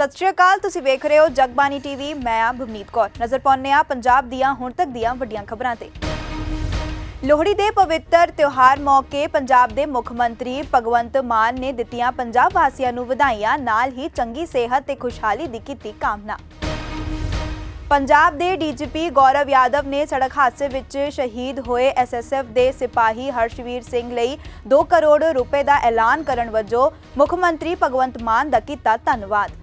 ਸਤਿ ਸ਼੍ਰੀ ਅਕਾਲ, ਤੁਸੀਂ ਵੇਖ ਰਹੇ ਹੋ ਜਗਬਾਨੀ ਟੀਵੀ, ਮੈਂ ਆ ਭਵਨੀਤ ਕੌਰ। ਨਜ਼ਰ ਪਾਉਂਦੇ ਆ ਪੰਜਾਬ ਦੀਆਂ ਹੁਣ ਤੱਕ ਦੀਆਂ ਵੱਡੀਆਂ ਖਬਰਾਂ ਤੇ। ਲੋਹੜੀ ਦੇ ਪਵਿੱਤਰ ਤਿਉਹਾਰ ਮੌਕੇ ਪੰਜਾਬ ਦੇ ਮੁੱਖ ਮੰਤਰੀ ਭਗਵੰਤ ਮਾਨ ਨੇ ਦਿੱਤੀਆਂ ਪੰਜਾਬ ਵਾਸੀਆਂ ਨੂੰ ਵਧਾਈਆਂ, ਨਾਲ ਹੀ ਚੰਗੀ ਸਿਹਤ ਤੇ ਖੁਸ਼ਹਾਲੀ ਦੀ ਕੀਤੀ ਕਾਮਨਾ। ਪੰਜਾਬ ਦੇ ਡੀਜੀਪੀ ਗੌਰਵ ਯਾਦਵ ਨੇ ਸੜਕ ਹਾਦਸੇ ਵਿੱਚ ਸ਼ਹੀਦ ਹੋਏ ਐਸਐਸਐਫ ਦੇ ਸਿਪਾਹੀ ਹਰਸ਼ਵੀਰ ਸਿੰਘ ਲਈ 2 ਕਰੋੜ ਰੁਪਏ ਦਾ ਐਲਾਨ ਕਰਨ ਵਜੋਂ ਮੁੱਖ ਮੰਤਰੀ ਭਗਵੰਤ ਮਾਨ ਦਾ ਕੀਤਾ ਧੰਨਵਾਦ।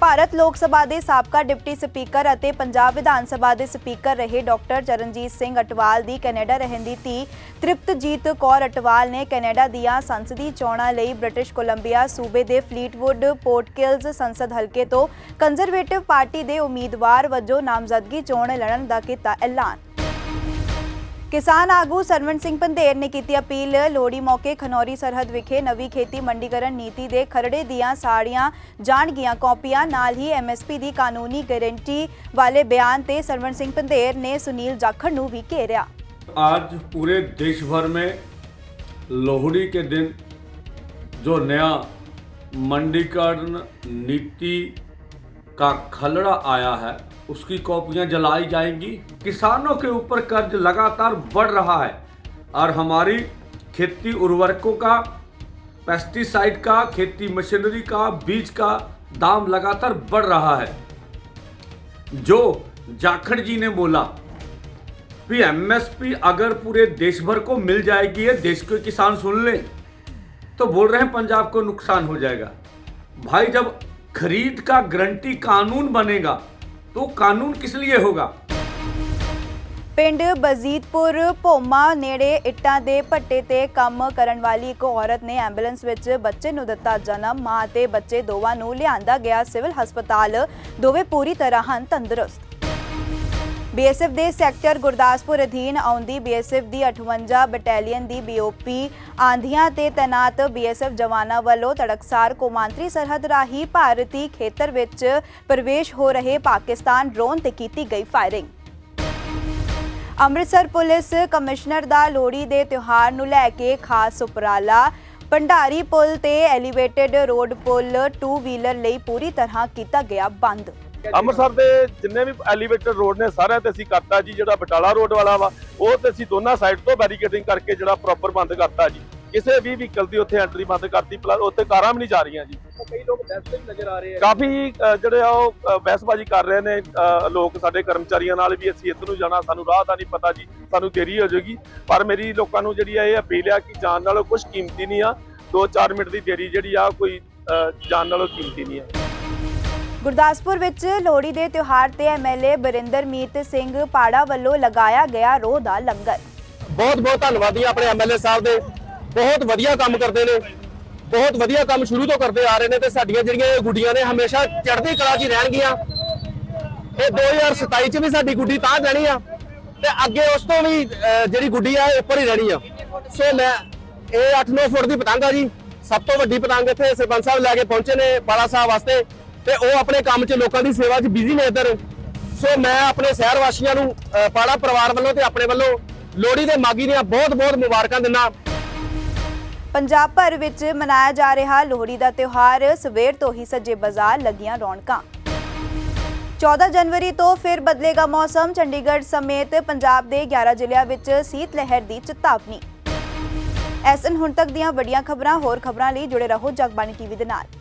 ਭਾਰਤ ਲੋਕ ਸਭਾ ਦੇ ਸਾਬਕਾ ਡਿਪਟੀ ਸਪੀਕਰ ਅਤੇ ਪੰਜਾਬ ਵਿਧਾਨ ਸਭਾ ਦੇ ਸਪੀਕਰ ਰਹੇ ਡਾਕਟਰ ਚਰਨਜੀਤ ਸਿੰਘ ਅਟਵਾਲ ਦੀ ਕੈਨੇਡਾ ਰਹਿਣ ਦੀ ਧੀ ਤ੍ਰਿਪਤਜੀਤ ਕੌਰ ਅਟਵਾਲ ਨੇ ਕੈਨੇਡਾ ਦੀਆਂ ਸੰਸਦੀ ਚੋਣਾਂ ਲਈ ਬ੍ਰਿਟਿਸ਼ ਕੋਲੰਬੀਆ ਸੂਬੇ ਦੇ ਫਲੀਟਵੁੱਡ ਪੋਰਟਕਿਲਜ਼ ਸੰਸਦ ਹਲਕੇ ਤੋਂ ਕੰਜ਼ਰਵੇਟਿਵ ਪਾਰਟੀ ਦੇ ਉਮੀਦਵਾਰ ਵਜੋਂ ਨਾਮਜ਼ਦਗੀ ਚੋਣ ਲੜਨ ਦਾ ਕੀਤਾ ਐਲਾਨ। ਕਿਸਾਨ ਆਗੂ ਸਰਵਣ ਸਿੰਘ ਪੰਧੇਰ ਨੇ ਕੀਤੀ ਅਪੀਲ ਲੋਹੜੀ ਮੌਕੇ ਖਨੌਰੀ ਸਰਹੱਦ ਵਿਖੇ ਨਵੀਂ ਖੇਤੀ ਮੰਡੀਕਰਨ ਨੀਤੀ ਦੇ ਖਰੜੇ ਦੀਆਂ ਸਾੜੀਆਂ ਜਾਣਗੀਆਂ ਕਾਪੀਆਂ ਨਾਲ ਹੀ ਐਮਐਸਪੀ ਦੀ ਕਾਨੂੰਨੀ ਗਾਰੰਟੀ ਵਾਲੇ ਬਿਆਨ ਤੇ ਸਰਵਣ ਸਿੰਘ ਪੰਧੇਰ ਨੇ ਸੁਨੀਲ ਜਾਖੜ ਨੂੰ ਵੀ ਘੇਰਿਆ आज पूरे देश भर में लोहड़ी के दिन जो नया मंडीकरण नीति का खलड़ा आया है उसकी कॉपियाँ जलाई जाएँगी। किसानों के ऊपर कर्ज लगातार बढ़ रहा है और हमारी खेती उर्वरकों का पेस्टिसाइड का, खेती मशीनरी का, बीज का दाम लगातार बढ़ रहा है। जो जाखड़ जी ने बोला भी एमएसपी अगर पूरे देश भर को मिल जाएगी ये देश के किसान सुन ले तो बोल रहे हैं पंजाब को नुकसान हो जाएगा। भाई जब खरीद का गारंटी कानून बनेगा तो कानून किस लिए होगा ਪਿੰਡ ਬਜ਼ੀਤਪੁਰ ਭੋਮਾ ਨੇੜੇ ਇੱਟਾਂ ਦੇ ਭੱਟੇ ਤੇ ਕੰਮ ਕਰਨ ਵਾਲੀ ਇੱਕ ਔਰਤ ਨੇ ਐਂਬੂਲੈਂਸ ਵਿੱਚ ਬੱਚੇ ਨੂੰ ਦਿੱਤਾ ਜਨਮ ਮਾਂ ਤੇ ਬੱਚੇ ਦੋਵਾਂ ਨੂੰ ਲਿਆਂਦਾ ਗਿਆ ਸਿਵਲ ਹਸਪਤਾਲ ਦੋਵੇਂ ਪੂਰੀ ਤਰ੍ਹਾਂ ਹਨ ਤੰਦਰੁਸਤ ਬੀਐਸਐਫ ਦੇ ਸੈਕਟਰ ਗੁਰਦਾਸਪੁਰ ਅਧੀਨ ਆਉਂਦੀ ਬੀਐਸਐਫ ਦੀ 58 ਬਟਾਲੀਅਨ ਦੀ ਬੀਓਪੀ ਆਂਧੀਆਂ ਤੇ ਤੈਨਾਤ ਬੀਐਸਐਫ ਜਵਾਨਾਂ ਵੱਲੋਂ ਤੜਕਸਾਰ ਕੌਮਾਂਤਰੀ ਸਰਹੱਦ ਰਾਹੀਂ ਭਾਰਤੀ ਖੇਤਰ ਵਿੱਚ ਪ੍ਰਵੇਸ਼ ਹੋ ਰਹੇ ਪਾਕਿਸਤਾਨ ਡਰੋਨ ਤੇ ਕੀਤੀ ਗਈ ਫਾਇਰਿੰਗ। ਅੰਮ੍ਰਿਤਸਰ ਪੁਲਿਸ ਕਮਿਸ਼ਨਰ ਦਾ ਲੋਹੜੀ ਦੇ ਤਿਉਹਾਰ ਨੂੰ ਲੈ ਕੇ ਖਾਸ ਉਪਰਾਲਾ ਭੰਡਾਰੀ ਪੁਲ ਤੇ ਐਲੀਵੇਟਡ ਰੋਡ ਪੁਲ 2 ਵੀਲਰ ਲਈ ਪੂਰੀ ਤਰ੍ਹਾਂ ਕੀਤਾ ਗਿਆ ਬੰਦ। ਅੰਮ੍ਰਿਤਸਰ ਦੇ ਜਿੰਨੇ ਵੀ ਐਲੀਵੇਟਡ ਰੋਡ ਨੇ, ਸਾਰਿਆਂ ਤੇ ਅਸੀਂ ਕਰਤਾ ਜੀ, ਜਿਹੜਾ ਬਟਾਲਾ ਰੋਡ ਵਾਲਾ ਵਾ, ਉਹ ਤੇ ਅਸੀਂ ਦੋਨਾਂ ਸਾਈਡ ਤੋਂ ਬੈਰੀਕੇਡਿੰਗ ਕਰਕੇ ਜਿਹੜਾ ਪ੍ਰੋਪਰ ਬੰਦ ਕਰਤਾ ਜੀ। ਕਿਸੇ ਵੀ ਵਹੀਕਲ ਦੀ ਉੱਥੇ ਐਂਟਰੀ ਬੰਦ ਕਰਤੀ ਪਲੱਸ ਉੱਥੇ ਕਾਰਾਂ ਵੀ ਨਹੀਂ ਜਾ ਰਹੀਆਂ ਜੀ। ਕਈ ਲੋਕ ਦਸਤ ਵੀ ਨਜ਼ਰ ਆ ਰਹੇ ਆ। ਕਾਫੀ ਅ, ਜਿਹੜੇ ਆ ਉਹ ਅ, ਬਹਿਸਬਾਜ਼ੀ ਕਰ ਰਹੇ ਨੇ ਅ, ਲੋਕ ਸਾਡੇ ਕਰਮਚਾਰੀਆਂ ਨਾਲ ਵੀ ਅਸੀਂ ਇੱਧਰ ਨੂੰ ਜਾਣਾ ਸਾਨੂੰ ਰਾਹ ਦਾ ਨਹੀਂ ਪਤਾ ਜੀ ਸਾਨੂੰ ਦੇਰੀ ਹੋ ਜਾਏਗੀ। ਪਰ ਮੇਰੀ ਲੋਕਾਂ ਨੂੰ ਜਿਹੜੀ ਆ ਇਹ ਅਪੀਲ ਆ ਕਿ ਜਾਨ ਨਾਲੋਂ ਕੁਝ ਕੀਮਤੀ ਨਹੀਂ ਆ 2-4 ਮਿੰਟ ਦੀ ਦੇਰੀ ਜਿਹੜੀ ਆ ਕੋਈ ਅ, ਜਾਨ ਨਾਲੋਂ ਕੀਮਤੀ ਨਹੀਂ ਆ। ਗੁਰਦਾਸਪੁਰ ਵਿੱਚ ਲੋਹੜੀ ਦੇ ਤਿਉਹਾਰ ਤੇ ਐਮਐਲਏ ਬਰਿੰਦਰਮੀਤ ਸਿੰਘ ਪਾੜਾ ਵੱਲੋਂ ਲਗਾਇਆ ਗਿਆ ਰੋਹ ਦਾ ਲੰਗਰ। ਬਹੁਤ ਬਹੁਤ ਧੰਨਵਾਦੀ ਆ ਆਪਣੇ ਐਮਐਲਏ ਸਾਹਿਬ ਦੇ। ਬਹੁਤ ਵਧੀਆ ਕੰਮ ਕਰਦੇ ਨੇ। ਬਹੁਤ ਵਧੀਆ ਕੰਮ ਸ਼ੁਰੂ ਤੋਂ ਕਰਦੇ ਆ ਰਹੇ ਨੇ ਤੇ ਸਾਡੀਆਂ ਜਿਹੜੀਆਂ ਇਹ ਗੁੱਡੀਆਂ ਨੇ ਹਮੇਸ਼ਾ ਚੜ੍ਹਦੀ ਕਲਾ 'ਚ ਹੀ ਰਹਿਣਗੀਆਂ। ਇਹ 2027 'ਚ ਵੀ ਸਾਡੀ ਗੁੱਡੀ ਤਾਂ ਜਾਣੀ ਆ ਤੇ ਅੱਗੇ ਉਸ ਤੋਂ ਵੀ ਜਿਹੜੀ ਗੁੱਡੀ ਆ ਇਹ ਉੱਪਰ ਹੀ ਰਹਿਣੀ ਆ। ਸੋ ਮੈਂ ਇਹ 8-9 ਫੁੱਟ ਦੀ ਪਤੰਗ ਆ ਜੀ। ਸਭ ਤੋਂ ਵੱਡੀ ਪਤੰਗ ਇੱਥੇ ਸਰਪੰਚ ਸਾਹਿਬ ਲੈ ਕੇ ਪਹੁੰਚੇ ਨੇ ਬਾਲਾ ਸਾਹਿਬ ਵਾਸਤੇ ਤੇ ਉਹ ਆਪਣੇ ਕੰਮ 'ਚ ਲੋਕਾਂ ਦੀ ਸੇਵਾ 'ਚ ਬਿਜ਼ੀ ਨੇ ਇੱਧਰ। ਸੋ ਮੈਂ ਆਪਣੇ ਸ਼ਹਿਰ ਵਾਸੀਆਂ ਨੂੰ ਅਹ, ਪਾੜਾ ਪਰਿਵਾਰ ਵੱਲੋਂ ਤੇ ਆਪਣੇ ਵੱਲੋਂ ਲੋਹੜੀ ਦੇ ਮਾਗੀ ਦੀਆਂ ਬਹੁਤ-ਬਹੁਤ ਮੁਬਾਰਕਾਂ ਦਿੰਦਾ। ਪੰਜਾਬ ਭਰ ਵਿੱਚ ਮਨਾਇਆ ਜਾ ਰਿਹਾ ਲੋਹੜੀ ਦਾ ਤਿਉਹਾਰ। ਸਵੇਰ ਤੋਂ ਹੀ ਸੱਜੇ ਬਾਜ਼ਾਰ ਲੱਗੀਆਂ ਰੌਣਕਾਂ। 14 ਜਨਵਰੀ ਤੋਂ ਫਿਰ ਬਦਲੇਗਾ ਮੌਸਮ। ਚੰਡੀਗੜ੍ਹ ਸਮੇਤ ਪੰਜਾਬ ਦੇ 11 ਜ਼ਿਲ੍ਹਿਆਂ ਵਿੱਚ ਸੀਤ ਲਹਿਰ ਦੀ ਚੇਤਾਵਨੀ। ਐਸਨ ਹੁਣ ਤੱਕ ਦੀਆਂ ਵੱਡੀਆਂ ਖਬਰਾਂ, ਹੋਰ ਖਬਰਾਂ ਲਈ ਜੁੜੇ ਰਹੋ ਜਗਬਾਣੀ ਟੀਵੀ ਦੇ ਨਾਲ।